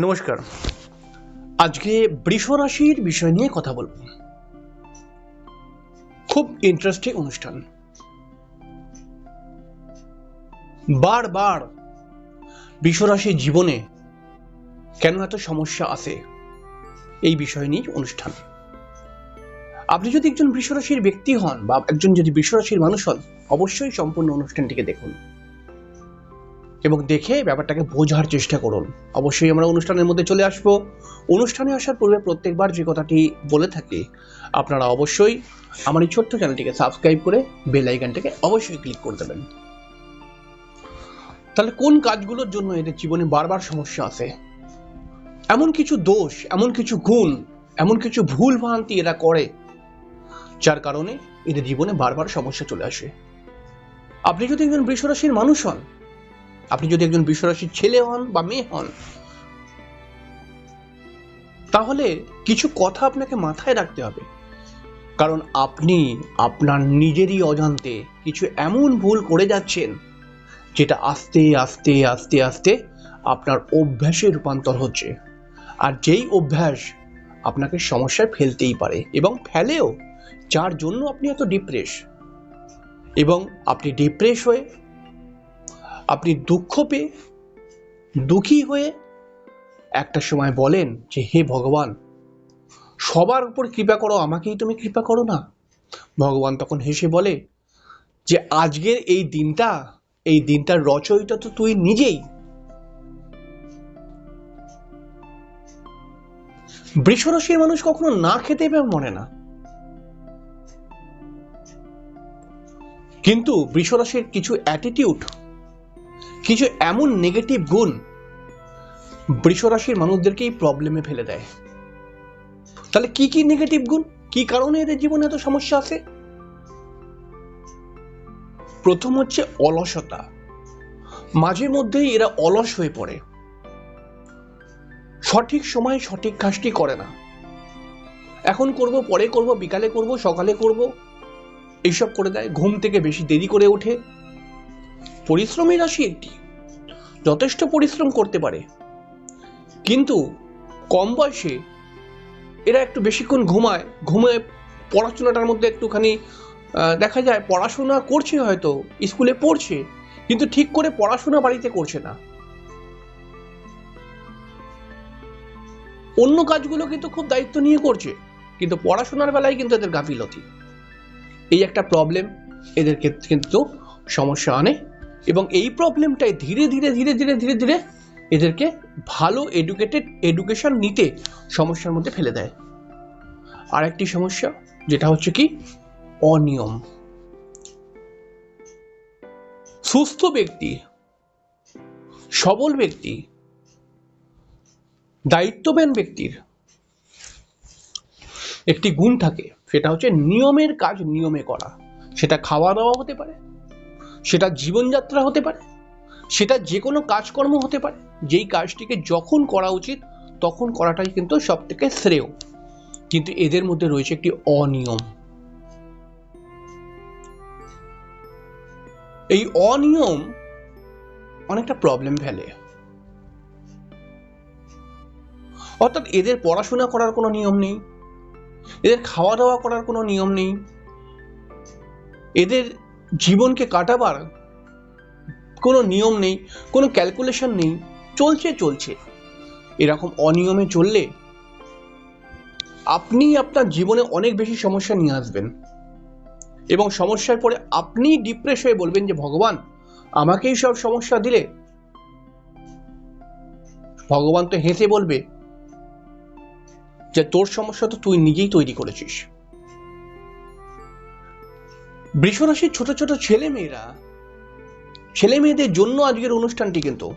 নমস্কার। আজকে বৃষ রাশির বিষয় নিয়ে কথা বলব। খুব ইন্টারেস্টিং অনুষ্ঠান। বারবার বৃষ রাশির জীবনে কেন এত সমস্যা আসে এই বিষয় নিয়ে অনুষ্ঠান। আপনি যদি একজন বৃষ রাশির ব্যক্তি হন বা একজন যদি বৃষ রাশির মানুষ হন, অবশ্যই সম্পূর্ণ অনুষ্ঠানটিকে দেখুন। এবং দেখে ব্যাপারটাকে বোঝার চেষ্টা করুন। অবশ্যই আমরা অনুষ্ঠানের মধ্যে চলে আসব। অনুষ্ঠানে আসার পূর্বে প্রত্যেকবার যে কথাটি বলে থাকি, আপনারা অবশ্যই আমার এই ছোট্ট চ্যানেলটিকে সাবস্ক্রাইব করে বেল আইকনটাকে অবশ্যই ক্লিক করে দেবেন। তাহলে কোন কাজগুলোর জন্য এদের জীবনে বারবার সমস্যা আছে? এমন কিছু দোষ, এমন কিছু গুণ, এমন কিছু ভুল ভ্রান্তি এরা করে, যার কারণে এদের জীবনে বারবার সমস্যা চলে আসে। আপনি যদি একজন বৃষরাশির মানুষ হন আপনি যদি একজন বিশ্বরাশির ছেলে হন বা মেয়ে হন, তাহলে কিছু কথা আপনাকে মাথায় রাখতে হবে। কারণ আপনি আপনার নিজেরই অজান্তে কিছু এমন ভুল করে যাচ্ছেন, যেটা আস্তে আস্তে আস্তে আস্তে আপনার অভ্যাসে রূপান্তর হচ্ছে। আর যেই অভ্যাস আপনাকে সমস্যায় ফেলতেই পারে এবং ফেলেও, যার জন্য আপনি এত ডিপ্রেস এবং আপনি ডিপ্রেস হয়ে আপনি দুঃখ পেয়ে দুঃখী হয়ে একটা সময় বলেন যে, হে ভগবান, সবার উপর কৃপা করো, আমাকেই তুমি কৃপা করো না? ভগবান তখন হেসে বলে, যে, আজকের এই দিনটা, এই দিনটার রচয়িতা তো তুই নিজেই। বৃষরাশির মানুষ কখনো না খেতে মনে না। কিন্তু বৃষরাশির কিছু অ্যাটিটিউড কিছু এমন নেগেটিভ গুণ বৃষরাশির মানুষদেরকেই প্রবলেমে ফেলে দেয়। তাহলে কি কি নেগেটিভ গুণ? কি কারণে এদের জীবনে এত সমস্যা আছে? প্রথম হচ্ছে অলসতা। মাঝে মধ্যেই এরা অলস হয়ে পড়ে। সঠিক সময়ে সঠিক কাজটি করে না। এখন করব, পরে করব, বিকালে করব, সকালে করব, এইসব করে দেয়। ঘুম থেকে বেশি দেরি করে ওঠে। পরিশ্রমী রাশি একটি। যথেষ্ট পরিশ্রম করতে পারে। কিন্তু কম বয়সে এরা একটু বেশিক্ষণ ঘুমায় ঘুমায় পড়াশোনাটার মধ্যে একটুখানি দেখা যায় পড়াশোনা করছে হয়তো, স্কুলে পড়ছে, কিন্তু ঠিক করে পড়াশোনা বাড়িতে করছে না। অন্য কাজগুলো কিন্তু খুব দায়িত্ব নিয়ে করছে, কিন্তু পড়াশোনার বেলায় কিন্তু এদের গাফিলতি। এই একটা প্রবলেম এদের ক্ষেত্রে কিন্তু সমস্যা আনে এবং এই প্রবলেমটাই ধীরে ধীরে ধীরে ধীরে ধীরে ধীরে এদেরকে ভালো এডুকেটেড এডুকেশন নিতে সমস্যার মধ্যে ফেলে দেয়। আর একটি সমস্যা, যেটা হচ্ছে কি? অনিয়ম। সুস্থ ব্যক্তি, সবল ব্যক্তি, দায়িত্ববান ব্যক্তির একটি গুণ থাকে, সেটা হচ্ছে নিয়মের কাজ নিয়মে করা। সেটা খাওয়া দাওয়া হতে পারে সেটা জীবনযাত্রা হতে পারে, সেটা যে কোনো কাজকর্ম হতে পারে, যেই কাজটিকে যখন করা উচিত, তখন করাটাই কিন্তু সব থেকে শ্রেয়। কিন্তু এদের মধ্যে রয়েছে একটি অনিয়ম। এই অনিয়ম অনেকটা প্রবলেম ফেলে। অর্থাৎ এদের পড়াশোনা করার কোনো নিয়ম নেই, এদের খাওয়া দাওয়া করার কোনো নিয়ম নেই, এদের জীবনকে কাটাবার কোনো নিয়ম নেই, কোনো ক্যালকুলেশন নেই, চলছে চলছে। এরকম অনিয়মে চললে আপনি আপনার জীবনে অনেক বেশি সমস্যা নিয়ে আসবেন। এবং সমস্যার পরে আপনি ডিপ্রেস হয়ে বলবেন যে, ভগবান, আমাকেই সব সমস্যা দিলে। ভগবান তো হেসে বলবে যে, তোর সমস্যা তো তুই নিজেই তৈরি করেছিস। বৃষরাশির ছোট ছোট ছেলে মেয়েরা ছেলে মেয়েদের জন্য আজকের অনুষ্ঠানটি কিন্তু,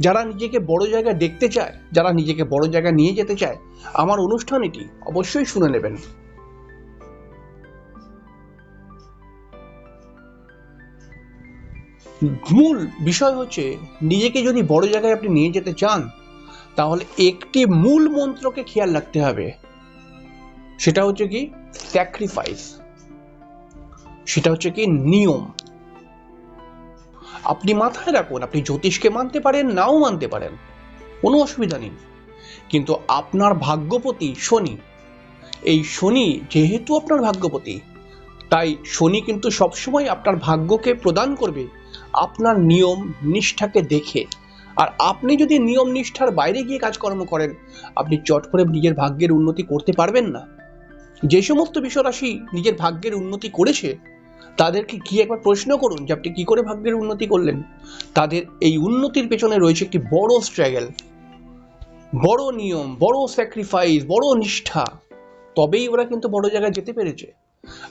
যারা নিজেকে বড় জায়গায় দেখতে চায়, যারা নিজেকে বড় জায়গায় নিয়ে যেতে চায়, আমার অনুষ্ঠান এটি অবশ্যই শুনে নেবেন। মূল বিষয় হচ্ছে, নিজেকে যদি বড় জায়গায় আপনি নিয়ে যেতে চান, তাহলে একটি মূল মন্ত্রকে খেয়াল রাখতে হবে। সেটা হচ্ছে কি স্যাক্রিফাইস সেটা হচ্ছে কি নিয়ম। আপনি মাথায় রাখুন, আপনি জ্যোতিষকে মানতে পারেন, নাও মানতে পারেন, কোনো অসুবিধা নেই। কিন্তু আপনার ভাগ্যপতি শনি, এই শনি যেহেতু আপনার ভাগ্যপতি, তাই শনি কিন্তু সবসময় আপনার ভাগ্যকে প্রদান করবে আপনার নিয়ম নিষ্ঠাকে দেখে। আর আপনি যদি নিয়ম নিষ্ঠার বাইরে গিয়ে কাজকর্ম করেন, আপনি চট করে নিজের ভাগ্যের উন্নতি করতে পারবেন না। যে সমস্ত বিশ্বরাশি নিজের ভাগ্যের উন্নতি করেছে তাদেরকে কি একবার প্রশ্ন করুন যে আপনি কি করে ভাগ্যের উন্নতি করলেন? তাদের এই উন্নতির পেছনে রয়েছে একটি বড় স্ট্রাগল বড় নিয়ম, বড় স্যাক্রিফাইস বড় নিষ্ঠা। তবেই ওরা কিন্তু বড় জায়গায় যেতে পেরেছে।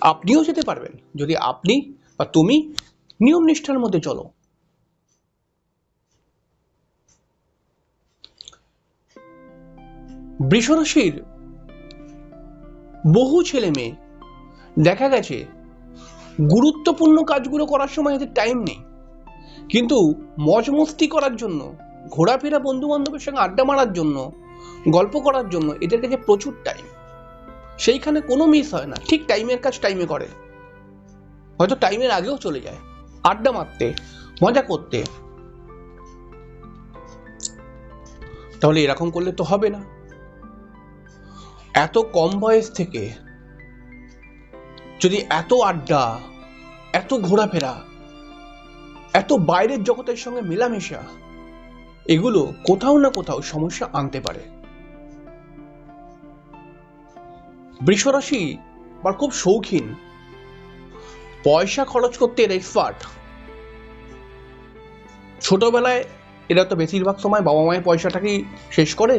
আপনিও যেতে পারবেন, যদি আপনি বা তুমি নিয়ম নিষ্ঠার মধ্যে চলো। বৃষরাশির বহু ছেলে মেয়ে দেখা গেছে গুরুত্বপূর্ণ কাজগুলো করার সময় এদের টাইম নেই। কিন্তু মজ মস্তি করার জন্য, ঘোরাফেরা বন্ধু বান্ধবের সঙ্গে আড্ডা মারার জন্য, গল্প করার জন্য এদের কাছে প্রচুর টাইম সেইখানে কোনো মিস হয় না। ঠিক টাইমের কাজ টাইমে করে। হয়তো টাইমের আগেও চলে যায়। আড্ডা মারতে, মজা করতে। তাহলে এরকম করলে তো হবে না। এত কম বয়স থেকে যদি এত আড্ডা, এত ঘোরাফেরা, এত বাইরের জগতের সঙ্গে মেলামেশা, এগুলো কোথাও না কোথাও সমস্যা আনতে পারে। বৃষরাশি বা খুব শৌখিন, পয়সা খরচ করতে এরা এক্সপার্ট ছোটবেলায় এরা তো বেশিরভাগ সময় বাবা মায়ের পয়সাটাকেই শেষ করে,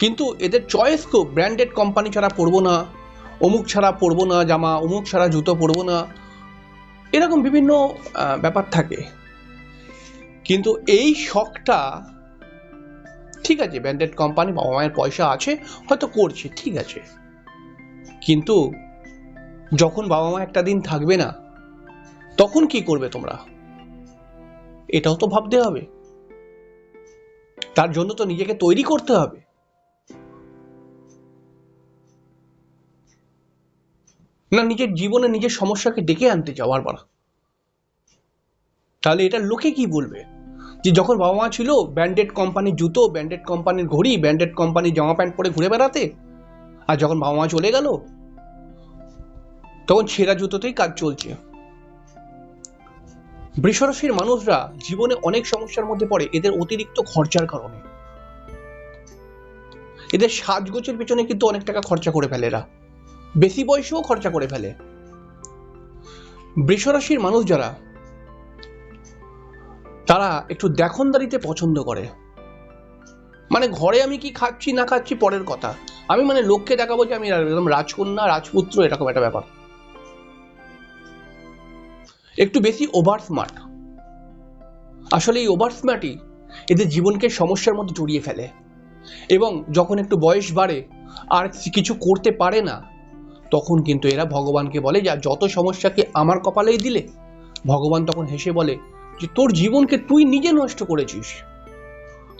কিন্তু এদের চয়েস খুব ব্র্যান্ডেড কোম্পানি ছাড়া পড়ব না অমুক ছাড়া পরবো না জামা, অমুক ছাড়া জুতো পরবো না। এরকম বিভিন্ন ব্যাপার থাকে। কিন্তু এই শখটা, ঠিক আছে, ব্র্যান্ডেড কোম্পানি বাবা মায়ের পয়সা আছে, হয়তো করছে, ঠিক আছে। কিন্তু যখন বাবা মা একটা দিন থাকবে না, তখন কি করবে তোমরা? এটাও তো ভাবতে হবে। তার জন্য তো নিজেকে তৈরি করতে হবে। না, নিজের জীবনে নিজের সমস্যাকে ডেকে আনতে চাও বারবার তাহলে এটা লোকে কি বলবে? যে যখন বাবা মা ছিল, ব্র্যান্ডেড কোম্পানির জুতো, ব্র্যান্ডেড কোম্পানির ঘড়ি, ব্র্যান্ডেড কোম্পানির জামা প্যান্ট পরে ঘুরে বেড়াতে, আর যখন বাবা মা চলে গেল, তখন ছেঁড়া জুতোতেই কাজ চলছে। বৃষরাশির মানুষরা জীবনে অনেক সমস্যার মধ্যে পড়ে, এদের অতিরিক্ত খরচার কারণে। এদের সাজগোজের পেছনে কিন্তু অনেক টাকা খরচা করে ফেলে এরা। বেশি বয়সেও খরচা করে ফেলে। বৃষরাশির মানুষ যারা, তারা একটু দেখনদারিতে পছন্দ করে। মানে ঘরে আমি কি খাচ্ছি না খাচ্ছি পরের কথা। আমি মানে লোককে দেখাবো যে আমি একদম রাজকন্যা, রাজপুত্র, এরকম একটা ব্যাপার। একটু বেশি ওভার স্মার্ট আসলে এই ওভার স্মার্টই এদের জীবনকে সমস্যার মধ্যে জড়িয়ে ফেলে। এবং যখন একটু বয়স বাড়ে, আর কিছু করতে পারে না তখন কিন্তু এরা ভগবানকে বলে, যা, যত সমস্যাকে আমার কপালেই দিলে। ভগবান তখন হেসে বলে, যে তোর জীবনকে তুই নিজে নষ্ট করেছিস।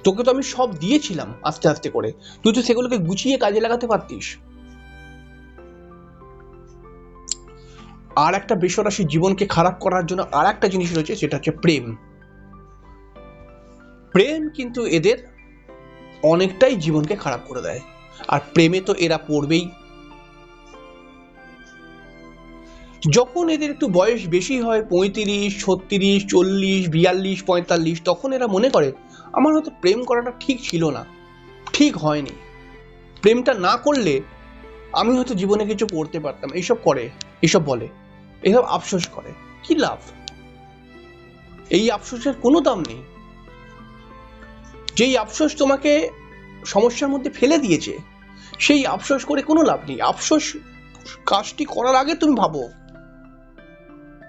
তোকে তো আমি সব দিয়েছিলাম আস্তে আস্তে করে। তুই তো সেগুলোকে গুছিয়ে কাজে লাগাতে পারতিস। আর একটা বৃষরাশির জীবনকে খারাপ করার জন্য আর একটা জিনিস রয়েছে, সেটা হচ্ছে প্রেম। প্রেম কিন্তু এদের অনেকটাই জীবনকে খারাপ করে দেয়। আর প্রেমে তো এরা পড়বেই। যখন এদের একটু বয়স বেশি হয়, পঁয়ত্রিশ, ছত্রিশ, চল্লিশ, বিয়াল্লিশ, পঁয়তাল্লিশ, তখন এরা মনে করে, আমার হয়তো প্রেম করাটা ঠিক ছিল না, ঠিক হয়নি। প্রেমটা না করলে আমি হয়তো জীবনে কিছু করতে পারতাম। এইসব করে, এসব বলে, এসব আফসোস করে। কি লাভ? এই আফসোসের কোনো দাম নেই। যেই আফসোস তোমাকে সমস্যার মধ্যে ফেলে দিয়েছে, সেই আফসোস করে কোনো লাভ নেই। আফসোস কাজটি করার আগে তুমি ভাবো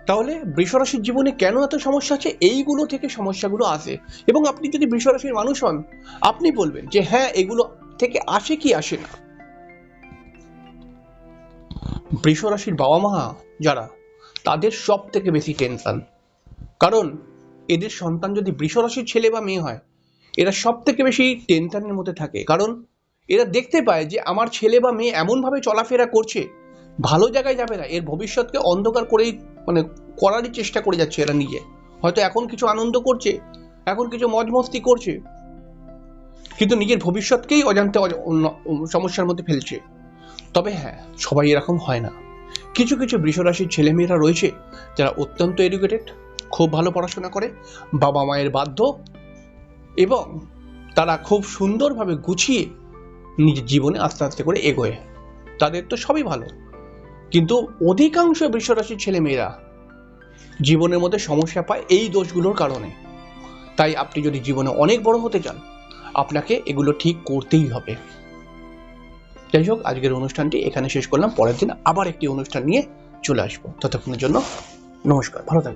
তাহলে বৃষরাশির জীবনে কেন এত সমস্যা আছে? এইগুলো থেকে সমস্যাগুলো আসে এবং আপনি যদি বৃষরাশির মানুষ হন, আপনি বলবেন যে হ্যাঁ এগুলো থেকে আসে কি, আসে না? বৃষরাশির বাবা মা যারা, তাদের সব থেকে বেশি টেনশন কারণ, এদের সন্তান যদি বৃষরাশির ছেলে বা মেয়ে হয়, এরা সব থেকে বেশি টেনশনের মধ্যে থাকে। কারণ, এরা দেখতে পায় যে, আমার ছেলে বা মেয়ে এমনভাবে চলাফেরা করছে, ভালো জায়গায় যাবে না। এর ভবিষ্যৎকে অন্ধকার করেই মানে করারই চেষ্টা করে যাচ্ছে এরা নিজে। হয়তো এখন কিছু আনন্দ করছে, এখন কিছু মজ মস্তি করছে, কিন্তু নিজের ভবিষ্যৎকেই অজান্তে সমস্যার মধ্যে ফেলছে। তবে হ্যাঁ সবাই এরকম হয় না। কিছু কিছু বৃষরাশির ছেলেমেয়েরা রয়েছে যারা অত্যন্ত এডুকেটেড খুব ভালো পড়াশোনা করে, বাবা মায়ের বাধ্য, এবং তারা খুব সুন্দরভাবে গুছিয়ে নিজের জীবনে আস্তে আস্তে করে এগোয়। তাদের তো সবই ভালো। কিন্তু অধিকাংশ বৃষরাশির ছেলেমেয়েরা জীবনের মধ্যে সমস্যা পায় এই দোষগুলোর কারণে। তাই আপনি যদি জীবনে অনেক বড় হতে চান, আপনাকে এগুলো ঠিক করতেই হবে। যাই হোক, আজকের অনুষ্ঠানটি এখানে শেষ করলাম। পরের দিন আবার একটি অনুষ্ঠান নিয়ে চলে আসব। ততক্ষণের জন্য নমস্কার, ভালো থাকবেন।